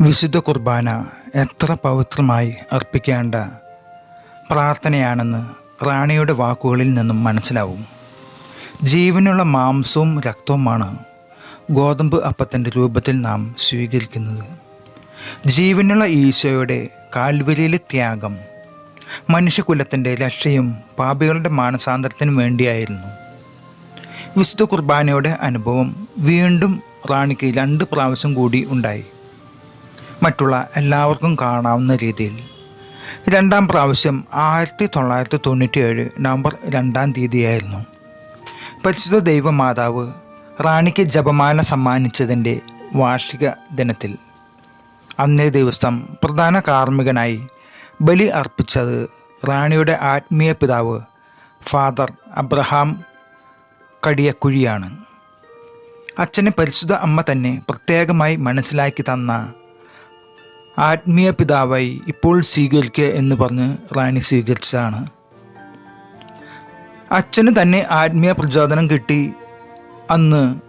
വിശുദ്ധ കുർബാന എത്ര പവിത്രമായി അർപ്പിക്കേണ്ട പ്രാർത്ഥനയാണെന്ന് റാണിയുടെ വാക്കുകളിൽ നിന്നും മനസ്സിലാവും. ജീവനുള്ള മാംസവും രക്തവുമാണ് ഗോതമ്പ് അപ്പത്തിന്റെ രൂപത്തിൽ നാം സ്വീകരിക്കുന്നത്. ജീവനുള്ള ഈശോയുടെ കാൽവരിയിലെ ത്യാഗം മനുഷ്യകുലത്തിന്റെ രക്ഷയും പാപികളുടെ മാനസാന്തരത്തിനും വേണ്ടിയായിരുന്നു. വിശുദ്ധ കുർബാനയുടെ അനുഭവം വീണ്ടും റാണിക്ക് രണ്ട് പ്രാവശ്യം കൂടി ഉണ്ടായി. മറ്റുള്ള എല്ലാവർക്കും കാണാവുന്ന രീതിയിൽ. രണ്ടാം പ്രാവശ്യം ആയിരത്തി തൊള്ളായിരത്തി തൊണ്ണൂറ്റിയേഴ് നവംബർ രണ്ടാം തീയതിയായിരുന്നു. പരിശുദ്ധ ദൈവമാതാവ് റാണിക്ക് ജപമാല സമ്മാനിച്ചതിന്റെ വാർഷിക ദിനത്തിൽ അന്നേ ദിവസം പ്രധാന കാർമ്മികനായി ബലി അർപ്പിച്ചത് റാണിയുടെ ആത്മീയ പിതാവ് ഫാദർ അബ്രഹാം കടിയക്കുഴിയാണ്. അച്ഛനെ പരിശുദ്ധ അമ്മ തന്നെ പ്രത്യേകമായി മനസ്സിലാക്കി തന്ന ആത്മീയ പിതാവായി ഇപ്പോൾ സ്വീകരിക്കുക എന്ന് പറഞ്ഞ് റാണി സ്വീകരിച്ചതാണ്. അച്ഛന് തന്നെ ആത്മീയ പ്രചോദനം കിട്ടി. അന്ന്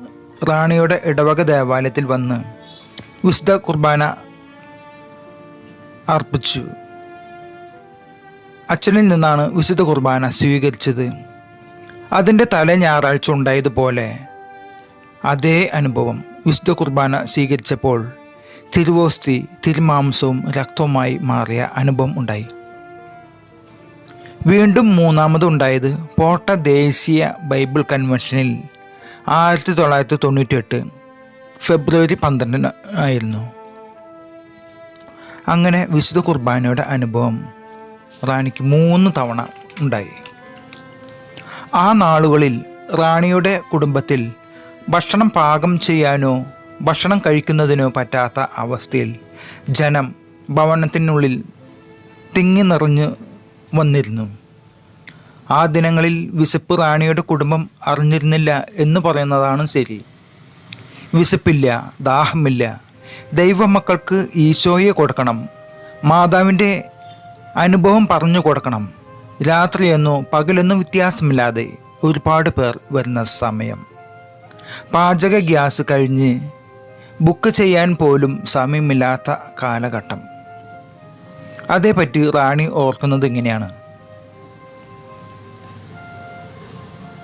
റാണിയുടെ ഇടവക ദേവാലയത്തിൽ വന്ന് വിശുദ്ധ കുർബാന അർപ്പിച്ചു. അച്ഛനിൽ നിന്നാണ് വിശുദ്ധ കുർബാന സ്വീകരിച്ചത്. അതിന്റെ തല ഞായറാഴ്ച ഉണ്ടായതുപോലെ അതേ അനുഭവം വിശുദ്ധ കുർബാന സ്വീകരിച്ചപ്പോൾ തിരുവോസ്തി തിരുമാംസവും രക്തവുമായി മാറിയ അനുഭവം ഉണ്ടായി. വീണ്ടും മൂന്നാമതുണ്ടായത് പോട്ട ദേശീയ ബൈബിൾ കൺവെൻഷനിൽ ആയിരത്തി തൊള്ളായിരത്തി തൊണ്ണൂറ്റി എട്ട് ഫെബ്രുവരി പന്ത്രണ്ടിന് ആയിരുന്നു. അങ്ങനെ വിശുദ്ധ കുർബാനയുടെ അനുഭവം റാണിക്ക് മൂന്ന് തവണ ഉണ്ടായി. ആ നാളുകളിൽ റാണിയുടെ കുടുംബത്തിൽ ഭക്ഷണം പാകം ചെയ്യാനോ ഭക്ഷണം കഴിക്കുന്നതിനോ പറ്റാത്ത അവസ്ഥയിൽ ജനം ഭവനത്തിനുള്ളിൽ തിങ്ങി നിറഞ്ഞു വന്നിരുന്നു. ആ ദിനങ്ങളിൽ വിശപ്പ് റാണിയുടെ കുടുംബം അറിഞ്ഞിരുന്നില്ല എന്ന് പറയുന്നതാണ് ശരി. വിശപ്പില്ല ദാഹമില്ല. ദൈവമക്കൾക്ക് ഈശോയെ കൊടുക്കണം. മാതാവിന്റെ അനുഭവം പറഞ്ഞു കൊടുക്കണം. രാത്രിയെന്നോ പകലെന്നോ വ്യത്യാസമില്ലാതെ ഒരുപാട് പേർ വരുന്ന സമയം. പാചക ഗ്യാസ് കഴിഞ്ഞ് ബുക്ക് ചെയ്യാൻ പോലും സമയമില്ലാത്ത കാലഘട്ടം. അതേപ്പറ്റി റാണി ഓർക്കുന്നത് ഇങ്ങനെയാണ്.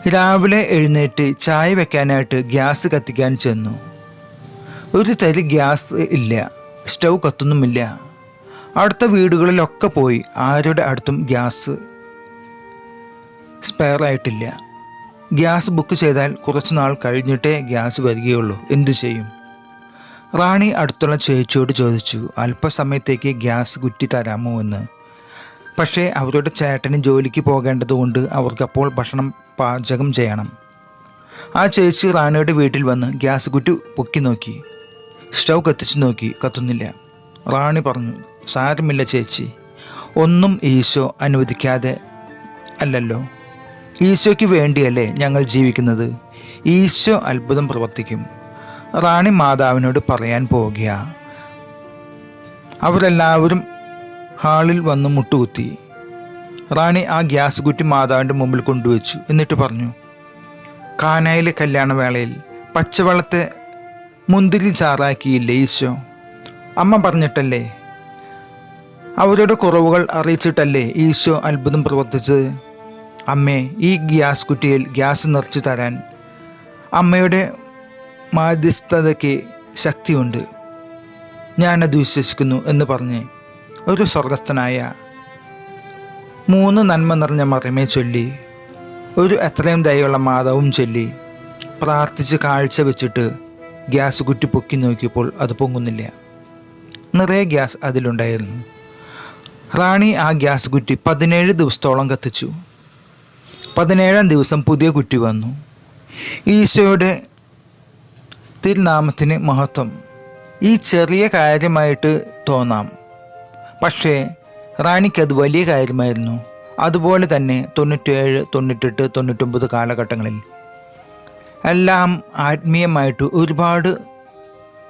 രാവിലെ എഴുന്നേറ്റ് ചായ വെക്കാനായിട്ട് ഗ്യാസ് കത്തിക്കാൻ ചെന്നു. ഒരു തരി ഗ്യാസ് ഇല്ല സ്റ്റൗ കത്തുന്നുമില്ല. അടുത്ത വീടുകളിലൊക്കെ പോയി ആരുടെ അടുത്തും ഗ്യാസ് സ്പെയർ ആയിട്ടില്ല. ഗ്യാസ് ബുക്ക് ചെയ്താൽ കുറച്ച് നാൾ കഴിഞ്ഞിട്ടേ ഗ്യാസ് വരികയുള്ളൂ. എന്തു ചെയ്യും? റാണി അടുത്തുള്ള ചേച്ചിയോട് ചോദിച്ചു അല്പസമയത്തേക്ക് ഗ്യാസ് കുറ്റി തരാമോ എന്ന്. പക്ഷേ അവരുടെ ചേട്ടന് ജോലിക്ക് പോകേണ്ടതുകൊണ്ട് അവർക്കപ്പോൾ ഭക്ഷണം പാചകം ചെയ്യണം. ആ ചേച്ചി റാണിയുടെ വീട്ടിൽ വന്ന് ഗ്യാസ് കുറ്റി പൊക്കി നോക്കി. സ്റ്റൗ കത്തിച്ച് നോക്കി കത്തുന്നില്ല. റാണി പറഞ്ഞു സാരമില്ല ചേച്ചി. ഒന്നും ഈശോ അനുവദിക്കാതെ അല്ലല്ലോ. ഈശോയ്ക്ക് വേണ്ടിയല്ലേ ഞങ്ങൾ ജീവിക്കുന്നത്. ഈശോ അത്ഭുതം പ്രവർത്തിക്കും. റാണി മാതാവിനോട് പറയാൻ പോകുക അവരെല്ലാവരും ഹാളിൽ വന്ന് മുട്ടുകുത്തി. റാണി ആ ഗ്യാസ് കുറ്റി മാതാവിന്റെ മുമ്പിൽ കൊണ്ടുവച്ചു. എന്നിട്ട് പറഞ്ഞു കാനായിലെ കല്യാണവേളയിൽ പച്ചവെള്ളത്തെ മുന്തിരി ചാറാക്കിയില്ലേ ഈശോ? അമ്മ പറഞ്ഞിട്ടല്ലേ? അവരുടെ കുറവുകൾ അറിയിച്ചിട്ടല്ലേ ഈശോ അത്ഭുതം പ്രവർത്തിച്ചത്? അമ്മേ ഈ ഗ്യാസ് കുറ്റിയിൽ ഗ്യാസ് നിറച്ചു തരാൻ അമ്മയുടെ മാധ്യസ്ഥതയ്ക്ക് ശക്തിയുണ്ട്. ഞാനത് വിശ്വസിക്കുന്നു എന്ന് പറഞ്ഞ് ഒരു സ്വർഗസ്ഥനായ മൂന്ന് നന്മ നിറഞ്ഞ മറമേ ചൊല്ലി ഒരു എത്രയും ദയുള്ള മാതാവും ചൊല്ലി പ്രാർത്ഥിച്ച് കാഴ്ച വെച്ചിട്ട് ഗ്യാസ് കുറ്റി പൊക്കി നോക്കിയപ്പോൾ അത് പൊങ്ങുന്നില്ല. നിറയെ ഗ്യാസ് അതിലുണ്ടായിരുന്നു. റാണി ആ ഗ്യാസ് കുറ്റി പതിനേഴ് ദിവസത്തോളം കത്തിച്ചു. പതിനേഴാം ദിവസം പുതിയ കുറ്റി വന്നു. ഈശോയുടെ തിരുനാമത്തിന് മഹത്വം. ഈ ചെറിയ കാര്യമായിട്ട് തോന്നാം. പക്ഷേ റാണിക്കത് വലിയ കാര്യമായിരുന്നു. അതുപോലെ തന്നെ തൊണ്ണൂറ്റേഴ് തൊണ്ണൂറ്റെട്ട് തൊണ്ണൂറ്റൊമ്പത് കാലഘട്ടങ്ങളിൽ. എല്ലാം ആത്മീയമായിട്ട് ഒരുപാട്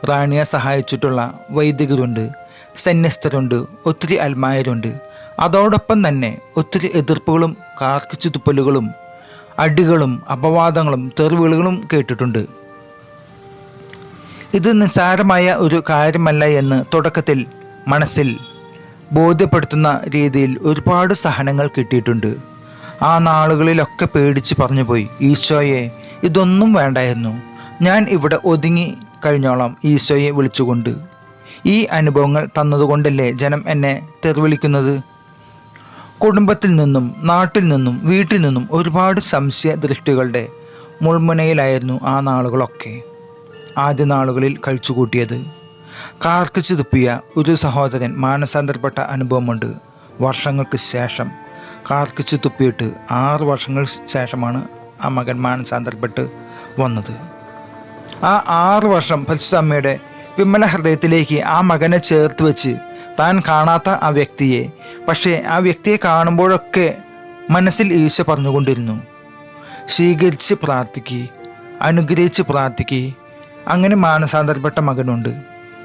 റാണിയെ സഹായിച്ചിട്ടുള്ള വൈദികരുണ്ട് സന്യസ്തരുണ്ട് ഒത്തിരി അൽമായരുണ്ട്. അതോടൊപ്പം തന്നെ ഒത്തിരി എതിർപ്പുകളും കാർക്കിച്ചു തുപ്പലുകളും അടികളും അപവാദങ്ങളും തെറിവിളികളും കേട്ടിട്ടുണ്ട്. ഇത് നിസ്സാരമായ ഒരു കാര്യമല്ല എന്ന് തുടക്കത്തിൽ മനസ്സിൽ ബോധ്യപ്പെടുത്തുന്ന രീതിയിൽ ഒരുപാട് സഹനങ്ങൾ കിട്ടിയിട്ടുണ്ട്. ആ നാളുകളിലൊക്കെ പേടിച്ച് പറഞ്ഞു പോയി ഈശോയെ ഇതൊന്നും വേണ്ടായിരുന്നു ഞാൻ ഇവിടെ ഒതുങ്ങി കഴിഞ്ഞോളാം ഈശോയെ വിളിച്ചുകൊണ്ട്. ഈ അനുഭവങ്ങൾ തന്നതുകൊണ്ടല്ലേ ജനം എന്നെ തെറിവിളിക്കുന്നത്? കുടുംബത്തിൽ നിന്നും നാട്ടിൽ നിന്നും വീട്ടിൽ നിന്നും ഒരുപാട് സംശയ ദൃഷ്ടികളുടെ മുൾമുനയിലായിരുന്നു ആ നാളുകളൊക്കെ. ആദ്യ നാളുകളിൽ കഴിച്ചുകൂട്ടിയത്. കാർക്കിച്ചു തുപ്പിയ ഒരു സഹോദരൻ മാനസാന്തരപ്പെട്ട അനുഭവമുണ്ട്. വർഷങ്ങൾക്ക് ശേഷം കാർക്കിച്ചു തുപ്പിയിട്ട് ആറ് വർഷങ്ങൾ ശേഷമാണ് ആ മകൻ മാനസാന്തരപ്പെട്ട് വന്നത്. ആ ആറ് വർഷം പരിശുദ്ധമ്മയുടെ വിമല ഹൃദയത്തിലേക്ക് ആ മകനെ ചേർത്ത് വെച്ച് താൻ കാണാത്ത ആ വ്യക്തിയെ പക്ഷേ ആ വ്യക്തിയെ കാണുമ്പോഴൊക്കെ മനസ്സിൽ ഈശോ പറഞ്ഞുകൊണ്ടിരുന്നു. സ്വീകരിച്ച് പ്രാർത്ഥിക്കുക അനുഗ്രഹിച്ച് പ്രാർത്ഥിക്കുക അങ്ങനെ മാനസാന്തരപ്പെട്ട മകനുണ്ട്.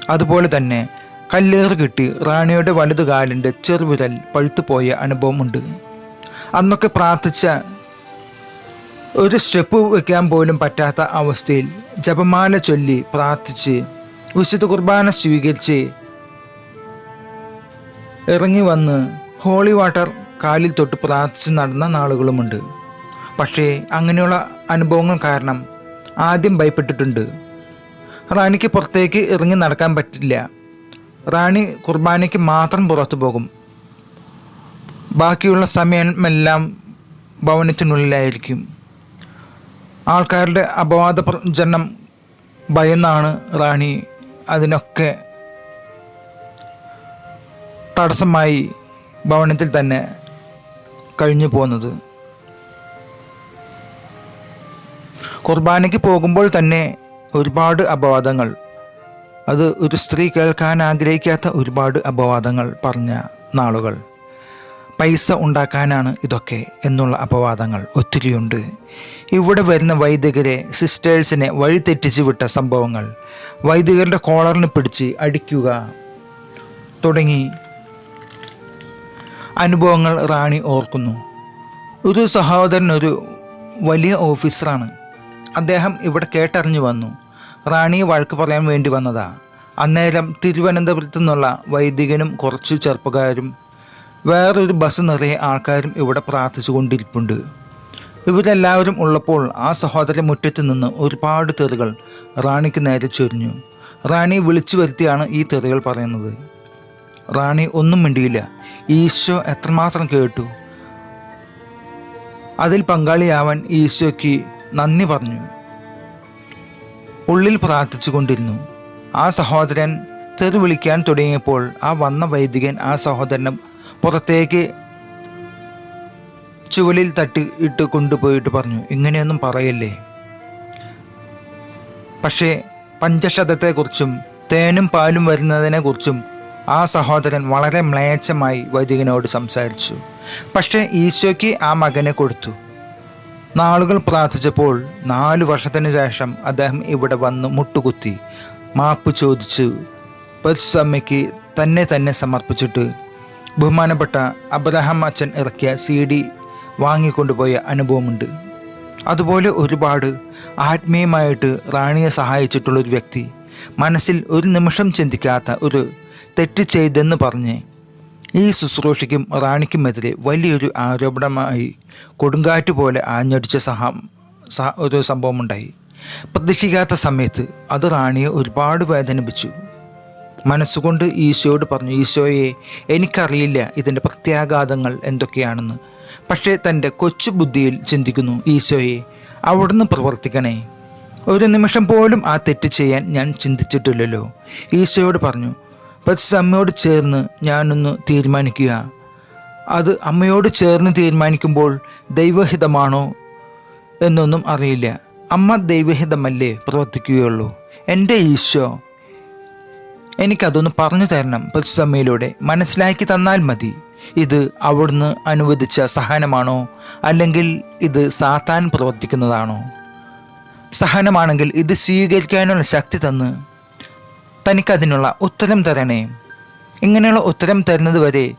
അതുപോലെ തന്നെ കല്ലേറ് കിട്ടി റാണിയുടെ വലതുകാലിന്റെ ചെറുവിരൽ പഴുത്തുപോയ അനുഭവമുണ്ട്. അന്നൊക്കെ പ്രാർത്ഥിച്ച ഒരു സ്റ്റെപ്പ് വയ്ക്കാൻ പോലും പറ്റാത്ത അവസ്ഥയിൽ ജപമാല ചൊല്ലി പ്രാർത്ഥിച്ച് വിശുദ്ധ കുർബാന സ്വീകരിച്ച് ഇറങ്ങി വന്ന് ഹോളി വാട്ടർ കാലിൽ തൊട്ട് പ്രാർത്ഥിച്ച് നടന്ന നാളുകളുമുണ്ട്. പക്ഷേ അങ്ങനെയുള്ള അനുഭവങ്ങൾ കാരണം ആദ്യം ഭയപ്പെട്ടിട്ടുണ്ട്. റാണിക്ക് പുറത്തേക്ക് ഇറങ്ങി നടക്കാൻ പറ്റില്ല. റാണി കുർബാനയ്ക്ക് മാത്രം പുറത്തു പോകും. ബാക്കിയുള്ള സമയമെല്ലാം ഭവനത്തിനുള്ളിലായിരിക്കും. ആൾക്കാരുടെ അപവാദ പ്രചരണം ഭയന്നാണ് റാണി അതിനൊക്കെ തടസ്സമായി ഭവനത്തിൽ തന്നെ കഴിഞ്ഞു പോകുന്നത് കുർബാനയ്ക്ക് പോകുമ്പോൾ തന്നെ ഒരുപാട് അപവാദങ്ങൾ. അത് ഒരു സ്ത്രീ കേൾക്കാൻ ആഗ്രഹിക്കാത്ത ഒരുപാട് അപവാദങ്ങൾ പറഞ്ഞ നാളുകൾ. പൈസ ഉണ്ടാക്കാനാണ് ഇതൊക്കെ എന്നുള്ള അപവാദങ്ങൾ ഒത്തിരിയുണ്ട്. ഇവിടെ വരുന്ന വൈദികരെ സിസ്റ്റേഴ്സിനെ വഴിതെറ്റിച്ച് വിട്ട സംഭവങ്ങൾ. വൈദികരുടെ കോളറിന് പിടിച്ച് അടിക്കുക തുടങ്ങി. അനുഭവങ്ങൾ റാണി ഓർക്കുന്നു. ഒരു സഹോദരൻ ഒരു വലിയ ഓഫീസറാണ്. അദ്ദേഹം ഇവിടെ കേട്ടറിഞ്ഞു വന്നു. റാണി വഴക്ക് പറയാൻ വേണ്ടി വന്നതാ. അന്നേരം തിരുവനന്തപുരത്തു നിന്നുള്ള വൈദികനും കുറച്ച് ചെറുപ്പക്കാരും വേറൊരു ബസ് നിറയെ ആൾക്കാരും ഇവിടെ പ്രാർത്ഥിച്ചു കൊണ്ടിരിപ്പുണ്ട് ഇവരെല്ലാവരും ഉള്ളപ്പോൾ ആ സഹോദരൻ മുറ്റത്ത് നിന്ന് ഒരുപാട് തെറികൾ റാണിക്ക് നേരെ ചൊരിഞ്ഞു. റാണി വിളിച്ചു വരുത്തിയാണ് ഈ തെറികൾ പറയുന്നത്. റാണി ഒന്നും മിണ്ടിയില്ല. ഈശോ എത്രമാത്രം കേട്ടു. അതിൽ പങ്കാളിയാവാൻ ഈശോയ്ക്ക് നന്ദി പറഞ്ഞു. ഉള്ളിൽ പ്രാർത്ഥിച്ചുകൊണ്ടിരുന്നു ആ സഹോദരൻ തെറി വിളിക്കാൻ തുടങ്ങിയപ്പോൾ ആ വന്ന വൈദികൻ ആ സഹോദരനെ പുറത്തേക്ക് ചുവലിൽ തട്ടി ഇട്ട് കൊണ്ടുപോയിട്ട് പറഞ്ഞു ഇങ്ങനെയൊന്നും പറയല്ലേ? പക്ഷേ പഞ്ചശതത്തെക്കുറിച്ചും തേനും പാലും വരുന്നതിനെക്കുറിച്ചും ആ സഹോദരൻ വളരെ മ്ലേച്ഛമായി വൈദികനോട് സംസാരിച്ചു. പക്ഷേ ഈശോയ്ക്ക് ആ മകനെ കൊടുത്തു. നാളുകൾ പ്രാർത്ഥിച്ചപ്പോൾ നാലു വർഷത്തിന് ശേഷം അദ്ദേഹം ഇവിടെ വന്ന് മുട്ടുകുത്തി മാപ്പ് ചോദിച്ച് പരിശമ്മയ്ക്ക് തന്നെ തന്നെ സമർപ്പിച്ചിട്ട് ബഹുമാനപ്പെട്ട അബ്രഹാം അച്ഛൻ ഇറക്കിയ സി ഡി വാങ്ങിക്കൊണ്ടുപോയ അനുഭവമുണ്ട്. അതുപോലെ ഒരുപാട് ആത്മീയമായിട്ട് റാണിയെ സഹായിച്ചിട്ടുള്ളൊരു വ്യക്തി മനസ്സിൽ ഒരു നിമിഷം ചിന്തിക്കാത്ത ഒരു തെറ്റ് ചെയ്തെന്ന് പറഞ്ഞ് ഈ ശുശ്രൂഷയ്ക്കും റാണിക്കുമെതിരെ വലിയൊരു ആരോപണമായി കൊടുങ്കാറ്റ് പോലെ ആഞ്ഞടിച്ച സഹ സഹ ഒരു സംഭവമുണ്ടായി. പ്രതീക്ഷിക്കാത്ത സമയത്ത് അത് റാണിയെ ഒരുപാട് വേദനിപ്പിച്ചു. മനസ്സുകൊണ്ട് ഈശോയോട് പറഞ്ഞു ഈശോയെ എനിക്കറിയില്ല ഇതിന്റെ പ്രത്യാഘാതങ്ങൾ എന്തൊക്കെയാണെന്ന്. പക്ഷേ തന്റെ കൊച്ചു ബുദ്ധിയിൽ ചിന്തിക്കുന്നു ഈശോയെ അവിടുന്ന് പ്രവർത്തിക്കണേ. ഒരു നിമിഷം പോലും ആ തെറ്റ് ചെയ്യാൻ ഞാൻ ചിന്തിച്ചിട്ടില്ലല്ലോ. ഈശോയോട് പറഞ്ഞു പക്ഷെ അമ്മയോട് ചേർന്ന് ഞാനൊന്ന് തീരുമാനിക്കുക. അത് അമ്മയോട് ചേർന്ന് തീരുമാനിക്കുമ്പോൾ ദൈവഹിതമാണോ എന്നൊന്നും അറിയില്ല. അമ്മ ദൈവഹിതമല്ലേ പ്രവർത്തിക്കുകയുള്ളൂ? എന്റെ ഈശോ എനിക്കതൊന്ന് പറഞ്ഞു തരണം പരിസമ്മയിലൂടെ മനസ്സിലാക്കി തന്നാൽ മതി. ഇത് അവിടുന്ന് അനുവദിച്ച സഹനമാണോ? അല്ലെങ്കിൽ ഇത് സാത്താൻ പ്രവർത്തിക്കുന്നതാണോ? സഹനമാണെങ്കിൽ ഇത് സ്വീകരിക്കാനുള്ള ശക്തി തന്ന് തനിക്കതിനുള്ള ഉത്തരം തരണേ. ഇങ്ങനെയുള്ള ഉത്തരം തരുന്നത് വരെ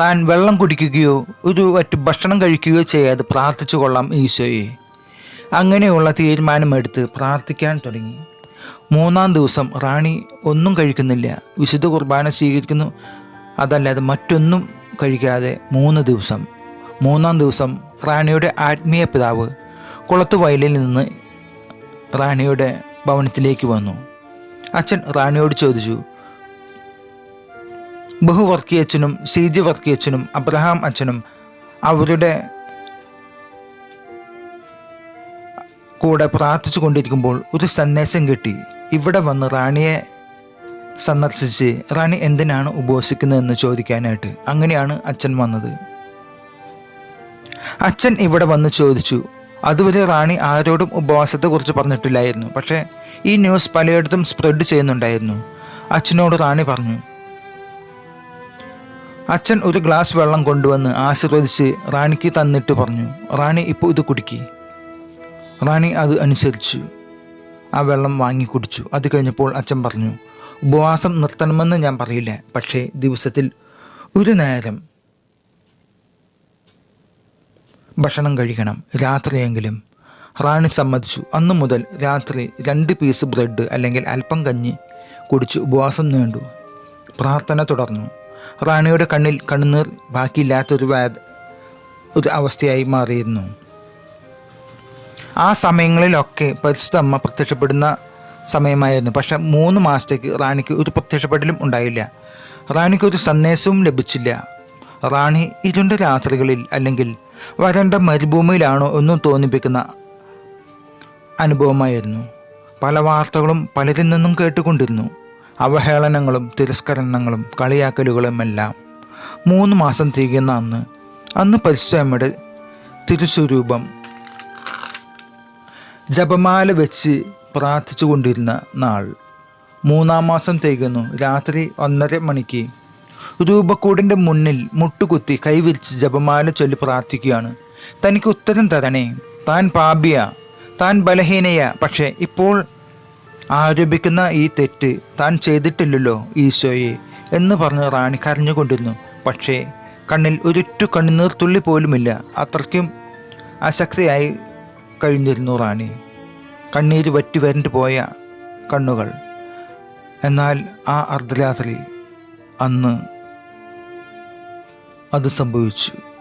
താൻ വെള്ളം കുടിക്കുകയോ ഒരു മറ്റു ഭക്ഷണം കഴിക്കുകയോ ചെയ്യാതെ പ്രാർത്ഥിച്ചു കൊള്ളാം ഈശോയെ. അങ്ങനെയുള്ള തീരുമാനമെടുത്ത് പ്രാർത്ഥിക്കാൻ തുടങ്ങി. മൂന്നാം ദിവസം റാണി ഒന്നും കഴിക്കുന്നില്ല. വിശുദ്ധ കുർബാന സ്വീകരിക്കുന്നു. അതല്ലാതെ മറ്റൊന്നും കഴിക്കാതെ മൂന്ന് ദിവസം. മൂന്നാം ദിവസം റാണിയുടെ ആത്മീയ പിതാവ് കുളത്തുവയലിൽ നിന്ന് റാണിയുടെ ഭവനത്തിലേക്ക് വന്നു. അച്ഛൻ റാണിയോട് ചോദിച്ചു ബഹുവർക്കിയച്ഛനും സി ജി വർക്കിയച്ഛനും അബ്രഹാം അച്ഛനും അവരുടെ കൂടെ പ്രാർത്ഥിച്ചു കൊണ്ടിരിക്കുമ്പോൾ ഒരു സന്ദേശം കിട്ടി. ഇവിടെ വന്ന് റാണിയെ സന്ദർശിച്ച് റാണി എന്തിനാണ് ഉപവസിക്കുന്നതെന്ന് ചോദിക്കാനായിട്ട് അങ്ങനെയാണ് അച്ഛൻ വന്നത്. അച്ഛൻ ഇവിടെ വന്ന് ചോദിച്ചു അതുവരെ റാണി ആരോടും ഉപവാസത്തെക്കുറിച്ച് പറഞ്ഞിട്ടില്ലായിരുന്നു. പക്ഷേ ഈ ന്യൂസ് പലയിടത്തും സ്പ്രെഡ് ചെയ്യുന്നുണ്ടായിരുന്നു. അച്ഛനോട് റാണി പറഞ്ഞു അച്ഛൻ ഒരു ഗ്ലാസ് വെള്ളം കൊണ്ടുവന്ന് ആശീർവദിച്ച് റാണിക്ക് തന്നിട്ട് പറഞ്ഞു റാണി ഇപ്പോൾ ഇത് കുടിക്കി. റാണി അത് അനുസരിച്ചു. ആ വെള്ളം വാങ്ങി കുടിച്ചു. അത് കഴിഞ്ഞപ്പോൾ അച്ഛൻ പറഞ്ഞു ഉപവാസം നിർത്തണമെന്ന് ഞാൻ പറയില്ല. പക്ഷേ ദിവസത്തിൽ ഒരു നേരം ഭക്ഷണം കഴിക്കണം. രാത്രിയെങ്കിലും. റാണി സമ്മതിച്ചു. അന്നു മുതൽ രാത്രി രണ്ട് പീസ് ബ്രെഡ് അല്ലെങ്കിൽ അല്പം കഞ്ഞി കുടിച്ച് ഉപവാസം നീണ്ടു. പ്രാർത്ഥന തുടർന്നു. റാണിയുടെ കണ്ണിൽ കണ്ണുനീർ ബാക്കിയില്ലാത്തൊരു ഒരു അവസ്ഥയായി മാറിയിരുന്നു. ആ സമയങ്ങളിലൊക്കെ പരിശുദ്ധ അമ്മ പ്രത്യക്ഷപ്പെടുന്ന സമയമായിരുന്നു. പക്ഷേ മൂന്ന് മാസത്തേക്ക് റാണിക്ക് ഒരു പ്രത്യക്ഷപ്പെടലും ഉണ്ടായില്ല. റാണിക്ക് ഒരു സന്ദേശവും ലഭിച്ചില്ല. റാണി ഇരുണ്ട രാത്രികളിൽ അല്ലെങ്കിൽ വരണ്ട മരുഭൂമിയിലാണോ എന്നും തോന്നിപ്പിക്കുന്ന അനുഭവമായിരുന്നു. പല വാർത്തകളും പലരിൽ നിന്നും കേട്ടുകൊണ്ടിരുന്നു. അവഹേളനങ്ങളും തിരസ്കരണങ്ങളും കളിയാക്കലുകളുമെല്ലാം മൂന്ന് മാസം തികയുന്ന അന്ന്. അന്ന് പരിശ്രമയുടെ തിരുസ്വരൂപം ജപമാല വെച്ച് പ്രാർത്ഥിച്ചു കൊണ്ടിരുന്ന നാൾ. മൂന്നാം മാസം തികയുന്നു. രാത്രി ഒന്നര മണിക്ക്. രൂപക്കൂടിന്റെ മുന്നിൽ മുട്ടുകുത്തി കൈവിരിച്ച് ജപമാല ചൊല്ലി പ്രാർത്ഥിക്കുകയാണ്. തനിക്ക് ഉത്തരം തരണേ താൻ പാപിയ താൻ ബലഹീനയ പക്ഷേ ഇപ്പോൾ ആരോപിക്കുന്ന ഈ തെറ്റ് താൻ ചെയ്തിട്ടില്ലല്ലോ ഈശോയെ എന്ന് പറഞ്ഞ് റാണി കരഞ്ഞുകൊണ്ടിരുന്നു. പക്ഷേ കണ്ണിൽ ഒരിറ്റു കണ്ണുനീർ തുള്ളി പോലുമില്ല. അത്രയ്ക്കും അശക്തിയായി കഴിഞ്ഞിരുന്നു റാണി. കണ്ണീര് വറ്റി വരണ്ടു പോയ കണ്ണുകൾ. എന്നാൽ ആ അർദ്ധരാത്രി അന്ന് അത് സംഭവിച്ചു.